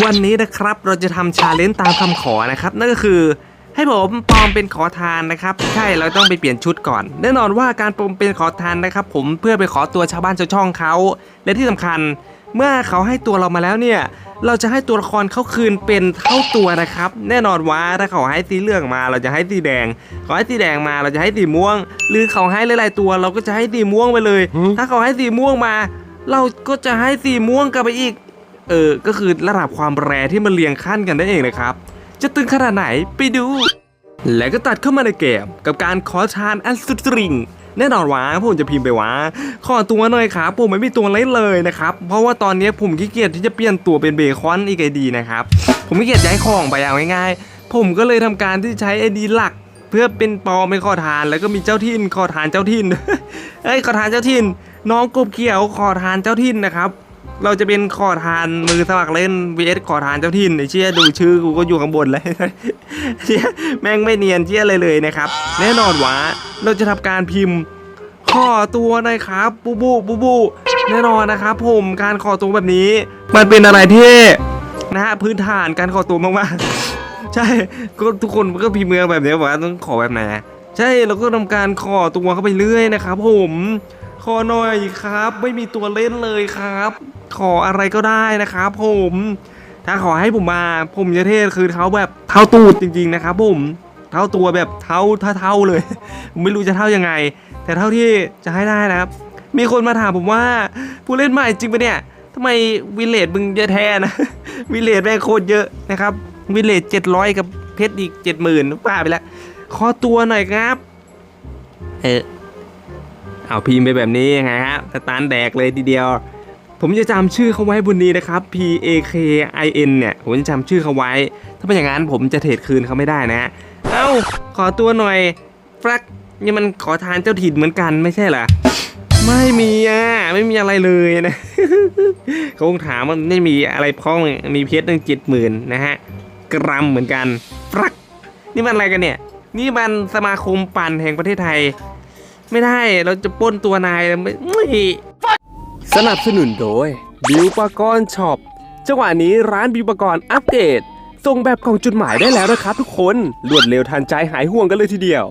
วันนี้นะครับเราจะทำชาเลนจ์ตามคำขอนะครับนั่นก็คือให้ผมปลอมเป็นขอทานนะครับใช่เราต้องไปเปลี่ยนชุดก่อน แน่นอนว่าการปลอมเป็นขอทานนะครับ ผมเพื่อไปขอตัวชาวบ้านชาวช่องเขาและที่สำคัญ เมื่อเขาให้ตัวเรามาแล้วเนี่ย เราจะให้ตัวละครเขาคืนเป็นเท่าตัวนะครับ แน่นอนว่าถ้าเขาให้สีเหลืองมา เราจะให้สีแดงเขาให้สีแดงมาเราจะให้สีม่วง หรือเขาให้หลายๆตัว เราก็จะให้สีม่วงไปเลย ถ้าเขาให้สีม่วงมา เราก็จะให้สีม่วงกลับไปอีก เออ ก็คือระดับความแรที่มันเรียงขั้นกันได้เองนะครับ จะตึงขนาดไหนไปดู และก็ตัดเข้ามาในเกม กับการขอทานอันสุดสริงแน่นอนว่าผมจะพิมพ์ไปว่าขอตัวหน่อยครับผมไม่มีตัวเล่นเลยนะครับเพราะว่าตอนนี้ผมขี้เกียจที่จะเปลี่ยนตัวเป็นเบคอนอีกไอดีนะครับผมขี้เกียจย้ายของไปเอาง่ายๆ ผมก็เลยทำการที่ใช้ไอดีหลัก เพื่อเป็นปอเป็นขอทาน แล้วก็มีเจ้าทินขอทานเจ้าทินเอ้ยขอทานเจ้าทิน น้องกบเขียวขอทานเจ้าทินนะครับ เราจะเป็นขอทานมือสมัครเล่น vs ขอทานเจ้าถิ่นไอ้เชี่ยดูชื่อกูก็อยู่ข้างบนเลยเชี่ยแม่งไม่เนียนเชี่ยเลยเลยนะครับ แน่นอนว่าเราจะทำการพิมพ์ขอตัวน่อยครับบูบูบูบูแน่นอนนะครับผมการขอตัวแบบนี้ มันเป็นอะไรที่นะฮะพื้นฐานการขอตัวมากๆใช่ก็ทุกคนก็พิมพ์เมืองแบบนี้ว่าต้องขอแบบไหนใช่เราก็ทำการขอตัวเข้าไปเรื่อยนะครับผม ขอหน่อยครับ ไม่มีตัวเล่นเลยครับ ขออะไรก็ได้นะครับ ผม ถ้าขอให้ผมมา ผมจะเทศคือเท้าแบบเท้าตูดจริง ๆ นะครับ ผมเท่าตัวแบบเท่าเท่าเท่าเลย ผมไม่รู้จะเท่ายังไง แต่เท่าที่จะให้ได้นะครับ มีคนมาถามผมว่า ผู้เล่นใหม่จริงปะเนี่ยทำไมวิเลจมึงเยอะแท้นะวิเลจแม่งโคตรเยอะนะครับวิเลจเจ็ดร้อยกับเพชรอีกเจ็ดหมื่นป้าไปแล้วขอตัวหน่อยครับ เออ เอาพิมพ์ไปแบบนี้ยังไงฮะสตาร์แดกเลยทีเดียว ผมจะจำชื่อเขาไว้บนนี้นะครับ P A K I N เนี่ยผมจะจำชื่อเขาไว้ ถ้าเป็นอย่างนั้นผมจะเทรดคืนเขาไม่ได้นะเอ้าขอตัวหน่อยฟลักนี่มันขอทานเจ้าถิ่นเหมือนกันไม่ใช่เหรอไม่มีอะไม่มีอะไรเลยนะเขาคงถามว่าไม่มีอะไรพ้องมีเพชรตั้งเจ็ดหมื่นนะฮะกรัมเหมือนกันฟลัก นี่มันอะไรกันเนี่ย นี่มันสมาคมปั่นแห่งประเทศไทย ไม่ได้เราจะปล้นตัวนายไม่ไม่สนับสนุนโดย บิวปากรช็อปจังหวะนี้ร้านบิวปากรอัปเดตส่งแบบกล่องจดหมายได้แล้วนะครับทุกคนรวดเร็วทันใจหายห่วงกันเลยทีเดียว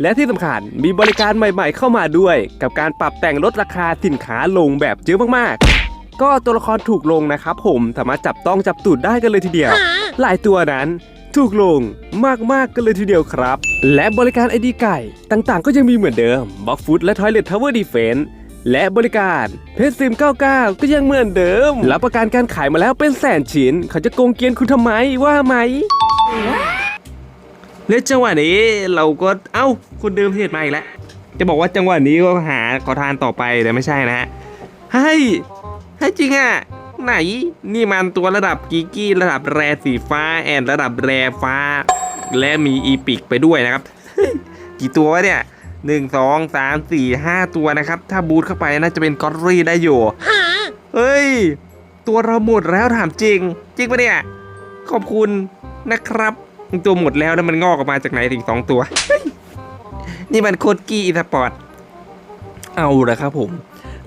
และที่สำคัญมีบริการใหม่ๆเข้ามาด้วย กับการปรับแต่งลดราคาสินค้าลงแบบเยอะมากๆ ก็ตัวละครถูกลงนะครับผมสามารถจับต้องจับตูดได้กันเลยทีเดียว หลายตัวนั้น ถูกลงมากๆกันเลยทีเดียวครับ และบริการไอดีไก่ ต่างๆ ก็ยังมีเหมือนเดิมบล็อกฟุตและทอยเล t ทาวเวอร์ดีเฟนและบริการเพจซิม99 ก็ยังเหมือนเดิม รับประกันการขายมาแล้วเป็นแสนชิ้น เขาจะโกงเกียนคุณทำไมว่าไหม และจังหวะนี้เราก็เอ้าคนเดิมเพจมาอีกแล้ว จะบอกว่าจังหวะนี้ก็หาขอทานต่อไปแต่ไม่ใช่นะฮะให้ให้จริงอะ ไหน นี่มันตัวระดับกีกี้ระดับแรสีฟ้าแอนระดับแรฟ้า และมีอีปิกไปด้วยนะครับ กี่ตัววะเนี่ยหนึ่งสองสามสี่ห้าตัวนะครับ ถ้าบูทเข้าไปน่าจะเป็นกอตรี่ได้อยู่เฮ้ย ตัวเราหมดแล้วถามจริง จริงปะเนี่ย ขอบคุณนะครับ ตัวหมดแล้วแล้วมันงอกออกมาจากไหนถึงสองตัว นี่มันโคตรกี้อีสปอร์ตเอาละครับผม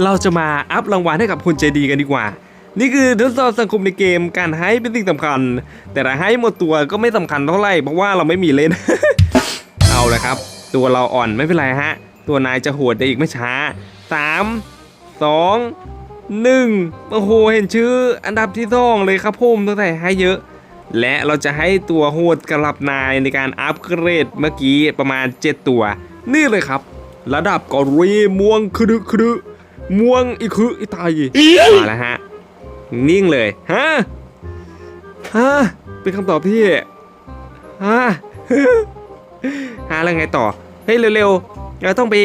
เราจะมาอัพรางวัลให้กับคนใจดีกันดีกว่า นี่คือทดสอบสังคมในเกมการให้เป็นสิ่งสำคัญ แต่ถ้าให้หมดตัวก็ไม่สำคัญเท่าไหร่เพราะว่าเราไม่มีเล่น เอาละครับ ตัวเราอ่อนไม่เป็นไรฮะ ตัวนายจะโหดได้อีกไม่ช้า 3 2 1 โอ้โห เห็นชื่ออันดับที่สองเลยครับผมตั้งแต่ให้เยอะ และเราจะให้ตัวโหดกลับนายในการอัปเกรดเมื่อกี้ประมาณ 7 ตัว นี่เลยครับ ระดับกอรีม่วงคือดึคือดึม่วงอีคืออีตายมาแล้วฮะ นิ่งเลยฮะฮะเป็นคำตอบที่ฮะหาแล้วไงต่อเฮ้ยเร็วๆเราต้องไป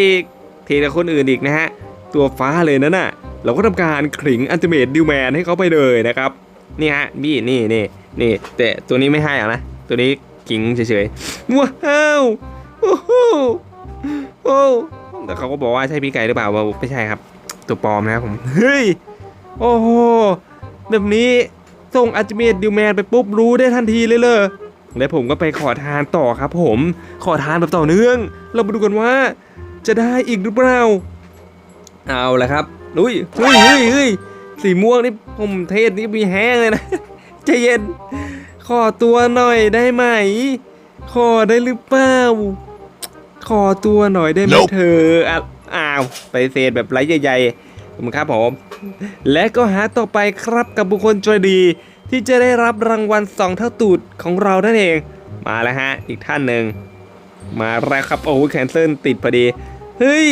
เทกับคนอื่นอีกนะฮะตัวฟ้าเลยนั่นน่ะเราก็ทำการขิงอันติเมตดิวแมนให้เขาไปเลยนะครับนี่ฮะนี่นี่นี่นี่แต่ตัวนี้ไม่ให้อะนะตัวนี้ขิงเฉยๆว้าวโอ้โหโอ้แต่เขาก็บอกว่าใช่พี่ไก่หรือเปล่าว่าไม่ใช่ครับ ตัวปลอมนะครับผมเฮ้ยโอ้โห แบบนี้ส่งอัลติเมตดิวแมนไปปุ๊บรู้ได้ทันทีเลยเลยและผมก็ไปขอทานต่อครับผม ขอทานแบบต่อเนื่อง เรามาดูกันว่า จะได้อีกหรือเปล่า เอาละครับอุ้ยเฮ้ยเฮ้ยเฮ้ยสีม่วงนี่ผมเทศนี่มีแห้งเลยนะใจเย็น ขอตัวหน่อยได้ไหม ขอได้หรือเปล่า ขอตัวหน่อยได้ไหม Nope เธออะอ้าวไปเศษแบบไร้ใหญ่ๆ ขอบคุณครับผม และก็หาต่อไปครับกับบุคคลใจดี ที่จะได้รับรางวัลสองเท่าตูดของเรานั่นเอง มาแล้วฮะ อีกท่านหนึ่ง มาแล้วครับ โอ้โหแคนเซิลติดพอดี เฮ้ย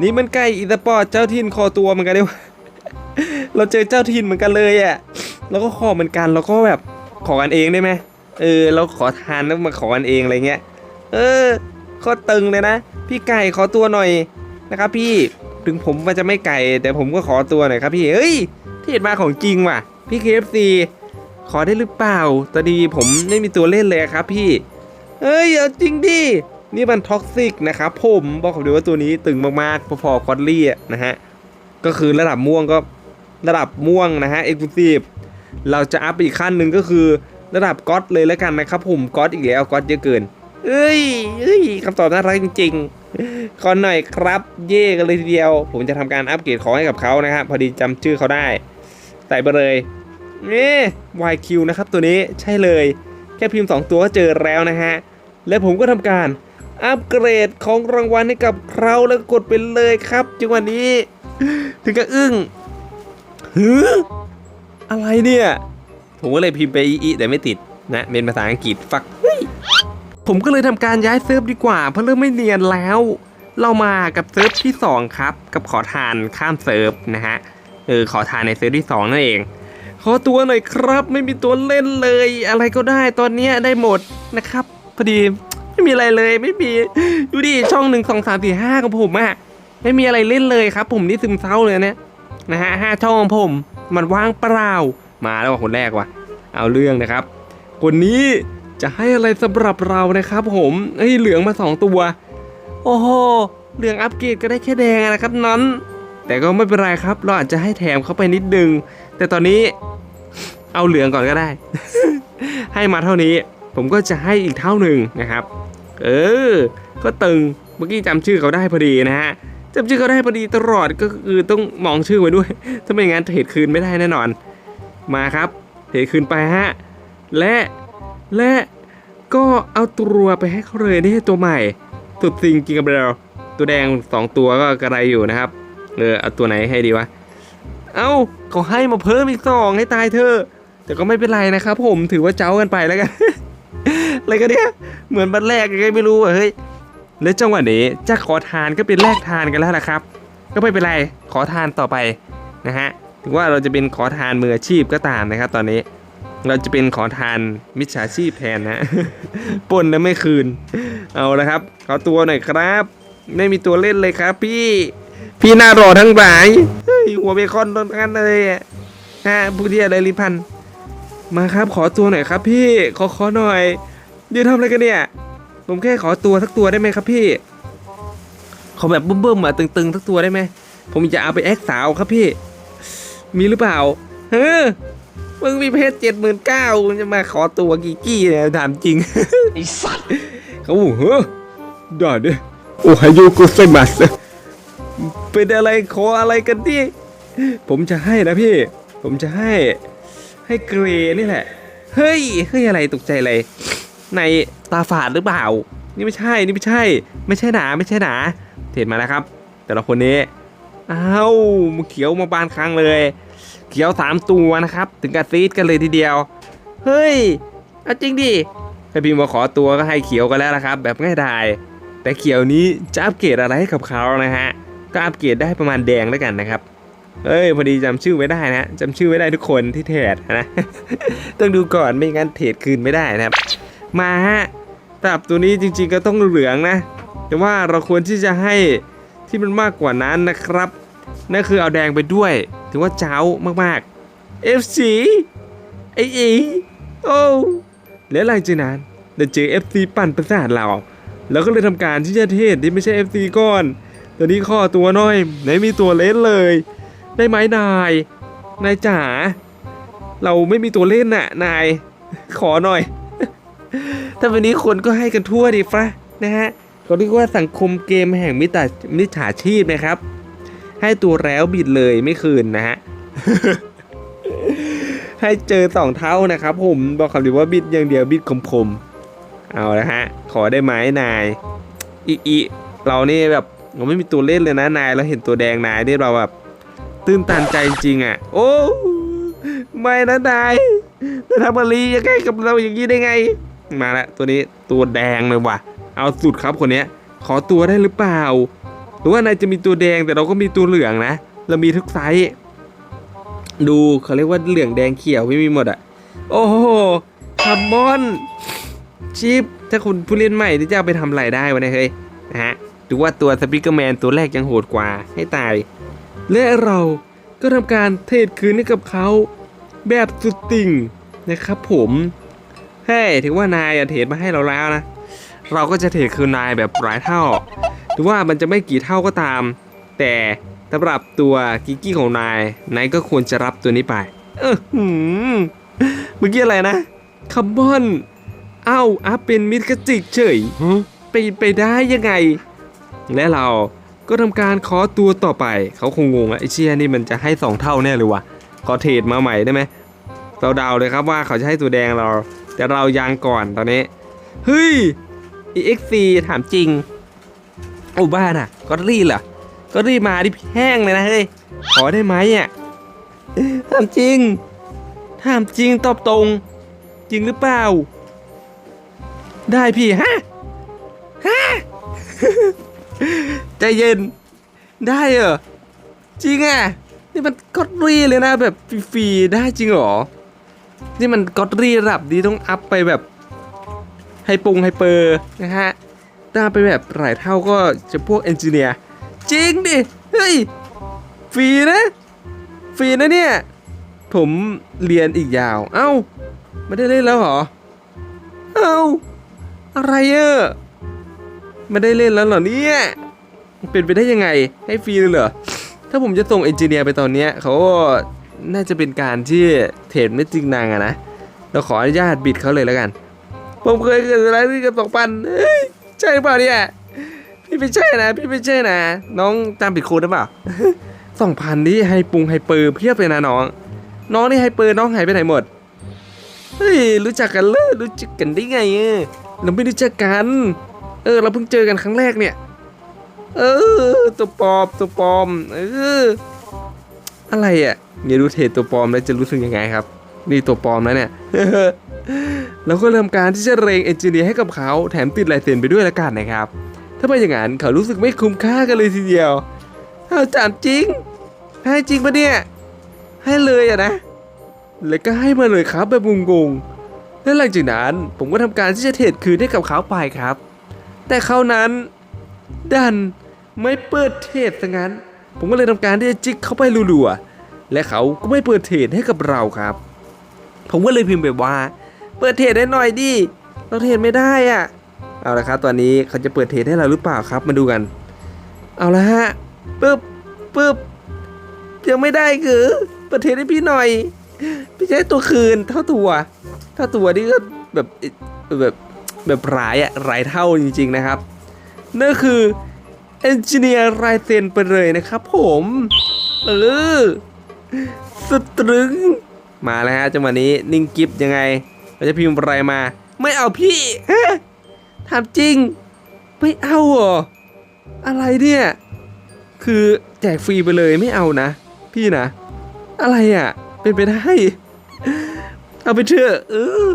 นี่มันไก่อีสปอร์ตเจ้าถิ่นคอตัวเหมือนกันดิวะเราเจอเจ้าถิ่นเหมือนกันเลยอะ่ะแล้วก็ขอเหมือนกันแล้วก็แบบขอกันเองได้ไหมเออ เราขอทานแล้วมาขอกันเองอะไรเงี้ย เออโคตรตึงเลยนะ พี่ไก่ขอตัวหน่อยนะครับพี่ ถึงผมว่าจะไม่ไก่แต่ผมก็ขอตัวหน่อยครับพี่เฮ้ย ที่เห็นมาของจริงว่ะ พี่ KFC ขอได้หรือเปล่า ตอนดีผมไม่มีตัวเล่นเลยครับพี่ เอ้ยเอาจริงดิ นี่มันท็อกซิกนะครับผมบอกผมเลยว่าตัวนี้ตึงมากๆพอๆคอดลี่นะฮะ ก็คือระดับม่วงก็ระดับม่วงนะฮะเอ็กซ์คลูซีฟเราจะอัพไปอีกขั้นหนึ่งก็คือระดับก๊อตเลยแล้วกันนะครับผมก๊อตอีกแล้วก๊อตเยอะเกิน เอ้ยเอ้ยคำตอบน่ารักจริงๆ ขอหน่อยครับ เย่กันเลยทีเดียว ผมจะทำการอัปเกรดของให้กับเขานะครับ พอดีจำชื่อเขาได้ ใส่ไปเลยนี่ YQ นะครับตัวนี้ใช่เลย แค่พิมพ์ 2 ตัวก็เจอแล้วนะฮะ และผมก็ทำการอัปเกรดของรางวัลให้กับเขาแล้วกดไปเลยครับจังหวะนี้ ถึงกับอึ้งหืออะไรเนี่ย ผมก็เลยพิมพ์ไปอีอีแต่ไม่ติดนะเป็นภาษาอังกฤษฟักเฮ้ย ผมก็เลยทำการย้ายเซิร์ฟดีกว่า เพราะเริ่มไม่เนียนแล้ว เรามากับเซิร์ฟที่ 2 ครับ กับขอทานข้ามเซิร์ฟนะฮะเออขอทานในเซิร์ฟที่ 2 นั่นเอง ขอตัวหน่อยครับไม่มีตัวเล่นเลย อะไรก็ได้ตอนเนี้ได้หมดนะครับพอดีไม่มีอะไรเลยไม่มีดูดิช่องหนึ่งสองสามสี่ห้าของผมอะไม่มีอะไรเล่นเลยครับ ผมนี่ซึมเศร้าเลยเนี่ยนะฮะห้าช่องของผม มันว่างเปล่ามาแล้วคนแรกว่ะ เอาเรื่องนะครับ คนนี้ จะให้อะไรสำหรับเรานะครับผมเฮ้ยเหลืองมาสองตัว โอ้โหเหลืองอัปเกรดก็ได้แค่แดงนะครับนั้น แต่ก็ไม่เป็นไรครับ เราอาจจะให้แถมเข้าไปนิดนึง แต่ตอนนี้เอาเหลืองก่อนก็ได้ ให้มาเท่านี้ ผมก็จะให้อีกเท่าหนึ่งนะครับ เออ ก็ตึงเมื่อกี้จำชื่อเขาได้พอดีนะฮะจำชื่อเขาได้พอดีตลอดก็คือต้องมองชื่อไว้ด้วย ถ้าไม่งั้นเทรดคืนไม่ได้แน่นอน มาครับ เทรดคืนไปฮะและ และก็เอาตัวไปให้เขาเลยนี่ตัวใหม่สุดจริงจริงกับเราตัวแดงสองตัวก็กระไรอยู่นะครับเออเอาตัวไหนให้ดีวะ เอ้าเขาให้มาเพิ่มอีกสองให้ตายเธอะแต่ก็ไม่เป็นไรนะครับ ผมถือว่าเจ้ากันไปแล้วกันอะไรกันเนี่ยเหมือนบันแรกยังไงไม่รู้อะเฮ้ยแล้วจังหวะนี้จะขอทานก็เป็นแลกทานกันแล้วล่ะครับ ก็ไม่เป็นไรขอทานต่อไปนะฮะถึงว่าเราจะเป็นขอทานมืออาชีพก็ตามนะครับ ตอนนี้ เราจะเป็นขอทานมิจฉาชีพแทนนะปนแล้วไม่คืน เอาละครับ ขอตัวหน่อยครับ ไม่มีตัวเล่นเลยครับ พี่ พี่หน้ารอทั้งหลายหัวเบคอนโดนกันเลยฮะผู้ที่อะไรริพัน มาครับ ขอตัวหน่อยครับ พี่ ขอขอหน่อยยืนทำอะไรกันเนี่ย ผมแค่ขอตัวสักตัวได้ไหมครับพี่ ขอแบบเบิ่มๆอะตึงๆสักตัวได้ไหม ผมจะเอาไปแอคสาวครับพี่ มีหรือเปล่า เฮ้อ มึงมีเพชรเจ็ดหมื่นเก้าจะมาขอตัวกี่กี้เนี่ยถามจริง ไอ้สัตว์เขาบอกเฮ้อได้เด้โอ้ฮายุกุไซมัสเป็นอะไรขออะไรกันที่ ผมจะให้นะพี่ ผมจะให้ ให้เกรนี่แหละ เฮ้ย เฮ้ยอะไรตกใจอะไร ในตาฝาดหรือเปล่า นี่ไม่ใช่ นี่ไม่ใช่ ไม่ใช่หนา ไม่ใช่หนา เห็นมาแล้วครับ แต่ละคนนี้ อ้าวมันเขียวมาบานครั้งเลย เขียวสามตัวนะครับ ถึงกับซีดกันเลยทีเดียว เฮ้ยเอาจริงดิถ้าพิมพ์มาขอตัวก็ให้เขียวกันแล้วนะครับ แบบง่ายดายแต่เขียวนี้จะอัปเกรดอะไรให้กับเขานะฮะก็อัปเกรดได้ประมาณแดงแล้วกันนะครับเอ้ยพอดีจำชื่อไว้ได้นะจำชื่อไว้ได้ทุกคนที่เทรดนะ ต้องดูก่อนไม่งั้นเทรดคืนไม่ได้นะครับ มาฮะตราบตัวนี้จริงๆก็ต้องเหลืองนะ แต่ว่าเราควรที่จะให้ที่มันมากกว่านั้นนะครับ นั่นคือเอาแดงไปด้วย ถือว่าเจ้ามากๆ FC ไอ้อีโอ้และหลังจากนั้นเราเจอ FC ปั่นประสาทเราแล้วก็เลยทำการที่จะเทศที่ไม่ใช่ FC ก้อนตอนนี้ข้อตัวน้อยไหนมีตัวเล่นเลย ได้ไหมนาย นายจ๋า เราไม่มีตัวเล่นน่ะ นาย ขอหน่อย ถ้าวันนี้คนก็ให้กันทั่วดีฟะนะฮะเขาเรียกว่าสังคมเกมแห่งมิตรมิจฉาชีพนะครับ ให้ตัวแล้วบิดเลยไม่คืนนะฮะให้เจอสองเท่านะครับผมบอกคำเดียวว่าบิดอย่างเดียวบิดคมๆเอาละฮะ ขอได้ไหมนายอีอีเรานี่แบบเราไม่มีตัวเล่นเลยนะนายเราเห็นตัวแดงนายนี่เราแบบตื้นตันใจจริงๆอะ โอ้ไม่นะนายจะทำอะไรยังไงกับเราอย่างนี้ได้ไง มาละตัวนี้ตัวแดงเลยว่ะ เอาสุดครับคนนี้ขอตัวได้หรือเปล่า หรือว่านายจะมีตัวแดงแต่เราก็มีตัวเหลืองนะ เรามีทุกไซส์ดูเขาเรียกว่าเหลืองแดงเขียวไม่มีหมดอะโอ้โหคัมมอนชิปถ้าคุณผู้เล่นใหม่ที่จะเอาไปทำอะไรได้วะเนี่ยเฮ้ยนะฮะดูว่าตัวสปิเกอร์แมนตัวแรกยังโหดกว่าให้ตาย และเราก็ทำการเทรดคืนให้กับเขาแบบสุดติ่งนะครับผมเฮ้ยถือว่านายอะเทรดมาให้เราแล้วนะ เราก็จะเทรดคืนนายแบบหลายเท่า รือว่ามันจะไม่กี่เท่าก็ตาม แต่สำหรับตัวกิกกี้ของนาย นายก็ควรจะรับตัวนี้ไป เออหืมเมื่อกี้อะไรนะคัมบอนเอ้าอัพเป็นมิดกระจิกเฉยไปไปได้ยังไง และเราก็ทำการขอตัวต่อไป เขาคงงงอะไอเชียนี่มันจะให้สองเท่าแน่เลยวะขอเทรดมาใหม่ได้ไหมเราเดาเลยครับว่าเขาจะให้ตัวแดงเรา แต่เรายังก่อนตอนนี้ เฮ้ย EXC ถามจริง โอ้บ้าน่ะก็รีเหรอก็รีมาดิแห้งเลยนะเฮ้ยขอได้ไหมอะถามจริงถามจริงตอบตรง จริงหรือเปล่า ได้พี่ฮะฮะใจเย็น ได้เหรอจริงอะนี่มันก็รีเลยนะแบบฟรีๆได้จริงหรอนี่มันก็รีระดับดีต้องอัพไปแบบไฮปงไฮเปอร์นะฮะ ถ้าไปแบบหลายเท่าก็จะพวกเอนจิเนียร์จริงดิ เฮ้ย ฟรีนะ ฟรีนะเนี่ย ผมเรียนอีกยาว เอ้า ไม่ได้เล่นแล้วเหรอ เอ้า อะไรเออไม่ได้เล่นแล้วเหรอเนี่ย เป็นไปได้ยังไง ให้ฟรีเลยเหรอ ถ้าผมจะส่งเอนจิเนียร์ไปตอนเนี้ยเขาก็น่าจะเป็นการที่เทรดไม่จริงนางอะนะ เราขออนุญาตบิดเขาเลยแล้วกัน ผมเคยเกิดอะไรที่กับสองพันเฮ้ย ใช่เปล่าเนี่ยพี่ไม่ใช่นะ พี่ไม่ใช่นะ น้องจำผิดคนหรือเปล่าสองพันนี่ไฮปรุงไฮเปอร์เพียบเลยนะน้อง น้องนี่ไฮเปอร์น้องหายไปไหนหมดเฮ้ยรู้จักกันเลยรู้จักกันได้ไงเออเราไม่รู้จักกัน เออ เราเพิ่งเจอกันครั้งแรกเนี่ย เออ ตัวปลอมตัวปลอมเอออะไรอะเนี่ยดูเทรดตัวปลอมแล้วจะรู้สึกยังไงครับ นี่ตัวปลอมแล้วเนี่ย เราก็เริ่มการที่จะเรงเอนจิเนียร์ให้กับเขาแถมติดลายเซ็นไปด้วยละกันนะครับ ถ้าไม่อย่างนั้นเขารู้สึกไม่คุ้มค่ากันเลยทีเดียวเอาจามจริง ให้จริงปะเนี่ย ให้เลยอะนะ แล้วก็ให้มาเลยครับแบบงงๆและหลังจากนั้นผมก็ทำการที่จะเทรดคืนให้กับเขาไปครับ แต่เขานั้นดันไม่เปิดเทรดซะงั้น ผมก็เลยทำการที่จะจิกเข้าไปรัวๆและเขาก็ไม่เปิดเทรดให้กับเราครับ ผมก็เลยพิมพ์แบบว่า เปิดเทรดให้หน่อยดิเราเทรดไม่ได้อะเอาละครับ ตอนนี้เขาจะเปิดเทรดให้เราหรือเปล่าครับมาดูกัน เอาละฮะปึ๊บปึ๊บยังไม่ได้คือเปิดเทรดให้พี่หน่อย พี่ให้ตัวคืนเท่าตัว เท่าตัวนี่ก็แบบแบบแบบหลายอะหลายเท่าจริงๆนะครับนั่นคือเอนจิเนียร์รายเซนไปเลยนะครับผมเออสตรึง มาแล้วฮะจังหวะนี้นิ่งกิฟยังไง เราจะพิมพ์อะไรมา ไม่เอาพี่ฮะถามจริง ไม่เอาเหรออะไรเนี่ย คือแจกฟรีไปเลยไม่เอานะ พี่นะ อะไรอะ เป็นไปได้ เอาไปเถอะเออ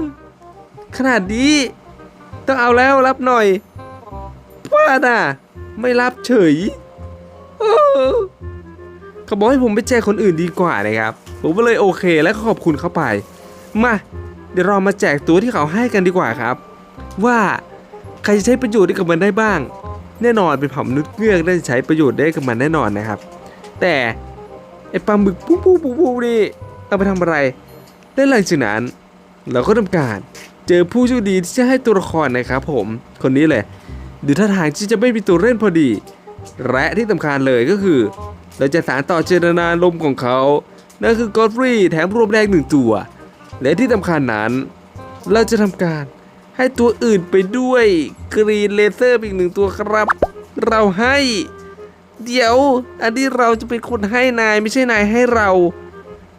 ขนาดนี้ต้องเอาแล้วรับหน่อยว่าน่ะ ไม่รับเฉยเขาบอกให้ผมไปแจกคนอื่นดีกว่านะครับ ผมก็เลยโอเคและขอบคุณเขาไป มา เดี๋ยวเรามาแจกตัวที่เขาให้กันดีกว่าครับ ว่าใครจะใช้ประโยชน์ได้กับมันได้บ้าง แน่นอนเป็นเผ่ามนุษย์เงือกได้ใช้ประโยชน์ได้กับมันแน่นอนนะครับ แต่ไอปลาหมึกปุ๊บปุ๊บปุ๊บปุ๊บนี่เอาไปทำอะไรและหลังจากนั้น เราก็ทำการเจอผู้โชคดีที่จะให้ตัวละครนะครับ ผมคนนี้เลยดูท่าทางที่จะไม่มีตัวเล่นพอดี และที่สำคัญเลยก็คือ เราจะสารต่อเจตนารมของเขา นั่นคือกอดฟรีแถมรวมแรงหนึ่งตัว และที่สำคัญนั้น เราจะทำการให้ตัวอื่นไปด้วยกรีนเลเซอร์อีกหนึ่งตัวครับ เราให้ เดี๋ยว อันนี้เราจะเป็นคนให้นายไม่ใช่นายให้เรา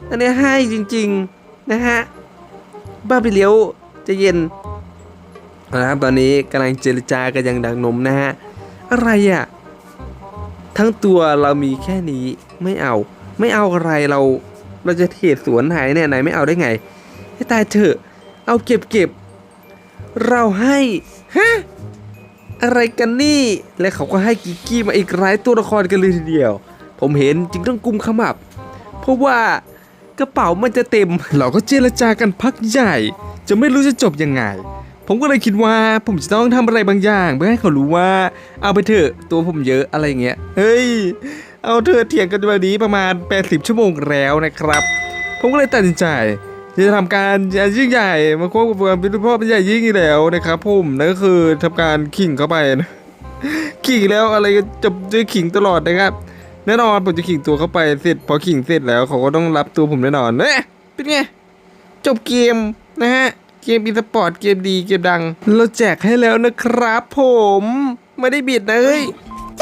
อันนี้ให้จริงๆนะฮะบ้าไปเลี้ยวจะเย็นนะครับตอนนี้กำลังเจรจากันอย่างดังนมนะฮะอะไรอะ่ะทั้งตัวเรามีแค่นี้ไม่เอา ไม่เอาอะไรเรา เราจะเทรดสวนหายเนี่ยไหนไม่เอาได้ไง ให้ตายเถอะ เอาเก็บเก็บ เราให้ ฮะ อะไรกันนี่ และเขาก็ให้กิกกี้มาอีกหลายตัวละครกันเลยทีเดียว ผมเห็นจึงต้องกุมขมับ เพราะว่ากระเป๋ามันจะเต็ม เราก็เจรจากันพักใหญ่ จะไม่รู้จะจบยังไง ผมก็เลยคิดว่าผมจะต้องทำอะไรบางอย่าง เพื่อให้เขารู้ว่า เอาไปเถอะตัวผมเยอะอะไรเงี้ย เฮ้ย เอาเถอะเถียงกันแบบนี้ประมาณ 80 ชั่วโมงแล้วนะครับ ผมก็เลยตัดสินใจ ที่จะทำการยิ่งใหญ่มาควบกับความเป็นพ่อเป็นใหญ่ยิ่งอีกแล้วนะครับผมนั่นก็คือทำการขิงเข้าไปนะขิงแล้วอะไรก็จะจะขิงตลอดนะครับ แน่นอนผมจะขิงตัวเข้าไปเสร็จ พอขิงเสร็จแล้วเขาก็ต้องรับตัวผมแน่นอนเอ๊ะเป็นไงจบเกมนะฮะเกมอีสปอร์ตเกมดีเกมดัง เราแจกให้แล้วนะครับผม ไม่ได้บิดนะเฮ้ย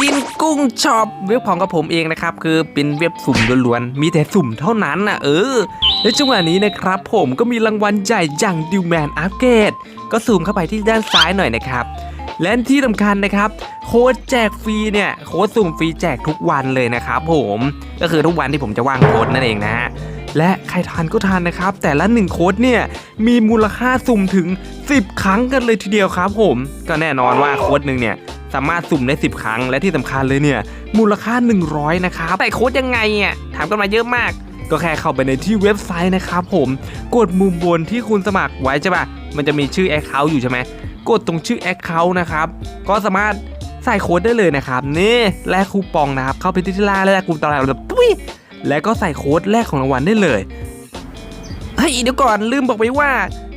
กินกุ้งช็อปเว็บของกับผมเองนะครับ คือเป็นเว็บสุ่มล้วนๆมีแต่สุ่มเท่านั้นนะเออ และจังหวะนี้นะครับ ผมก็มีรางวัลใหญ่อย่างดิวแมนอัปเกรดก็ซูมเข้าไปที่ด้านซ้ายหน่อยนะครับและที่สำคัญนะครับ โค้ดแจกฟรีเนี่ย โค้ดสุ่มฟรีแจกทุกวันเลยนะครับผมก็คือทุกวันที่ผมจะว่างโค้ดนั่นเองนะฮะและใครทานก็ทานนะครับ แต่ละหนึ่งโค้ดเนี่ยมีมูลค่าสุ่มถึง 10 ครั้งกันเลยทีเดียวครับผม ก็แน่นอนว่าโค้ดหนึ่งเนี่ย สามารถสุ่มได้ 10 ครั้ง และที่สำคัญเลยเนี่ย มูลค่า 100 นะครับแต่โค้ดยังไงอะถามกันมาเยอะมาก ก็แค่เข้าไปในที่เว็บไซต์นะครับผมกดมุมบนที่คุณสมัครไว้ใช่ปะมันจะมีชื่อ Account อยู่ใช่ไหมกดตรงชื่อ Account นะครับก็สามารถใส่โค้ดได้เลยนะครับนี่แลกคูปองนะครับเข้าไปที่ที่ล่างแล้วแลกคูปองเราจะปุ้ยแล้วก็ใส่โค้ดแลกของรางวัลได้เลยเฮ้ยเดี๋ยวก่อนลืมบอกไปว่า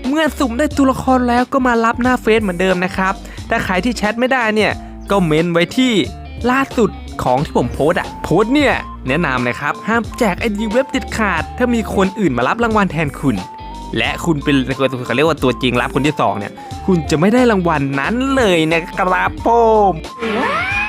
เมื่อสุ่มได้ตัวละครแล้วก็มารับหน้าเฟซเหมือนเดิมนะครับ ถ้าใครที่แชทไม่ได้เนี่ย ก็เมนไว้ที่ล่าสุดของที่ผมโพสอะโพสเนี่ยแนะนำนะครับ ห้ามแจกไอดีเว็บติดขาด ถ้ามีคนอื่นมารับรางวัลแทนคุณ และคุณเป็นเขาเรียกว่าตัวจริงรับคนที่สองเนี่ย คุณจะไม่ได้รางวัลนั้นเลยนะครับผม